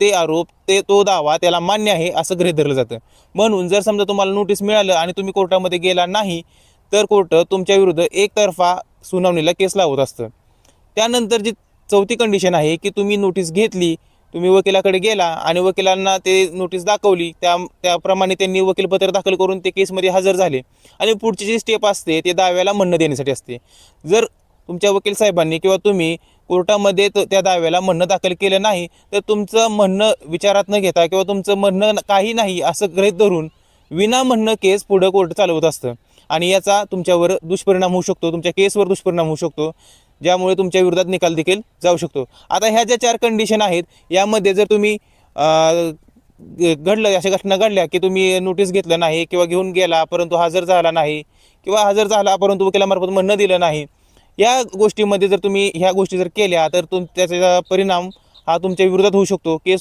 ते आरोप ते तो दावा त्याला मान्य आहे असं गृहीत धरलं जातं. म्हणून जर समजा तुम्हाला नोटीस मिळालं आणि तुम्ही कोर्टामध्ये गेला नाही तर कोर्ट तुमच्या विरुद्ध एकतर्फा सुनावणीला केस लावत असतं. त्यानंतर जी चौथी कंडिशन आहे की तुम्ही नोटीस घेतली तुम्ही वकिलाकडे गेला आणि वकिलांना ते नोटीस दाखवली त्या त्याप्रमाणे त्यांनी वकीलपत्र दाखल करून ते केसमध्ये हजर झाले. आणि पुढची जी स्टेप असते ते दाव्याला म्हणणं देण्यासाठी असते. जर तुमच्या वकील साहेबांनी किंवा तुम्ही कोर्टामध्ये त- त्या दाव्याला म्हणणं दाखल केलं नाही तर तुमचं म्हणणं विचारात न घेता किंवा तुमचं म्हणणं काही नाही असं गृहीत धरून विना म्हणणं केस पुढं कोर्ट चालवत असतं. आणि याचा तुमच्यावर दुष्परिणाम होऊ शकतो तुमच्या केसवर दुष्परिणाम होऊ शकतो ज्यामुळे तुमच्या विरोधात निकाल देखील जाऊ शकतो. आता ह्या ज्या चार कंडिशन आहेत यामध्ये जर तुम्ही ग- घडलं अशा घटना घडल्या की तुम्ही नोटीस घेतलं नाही किंवा घेऊन गेला परंतु हजर झाला नाही किंवा हजर झाला परंतु वकिलामार्फत म्हणणं दिलं नाही या गोष्टीमध्ये जर तुम्ही ह्या गोष्टी जर केल्या तर तुम त्याचा परिणाम हा तुमच्या विरोधात होऊ शकतो. केस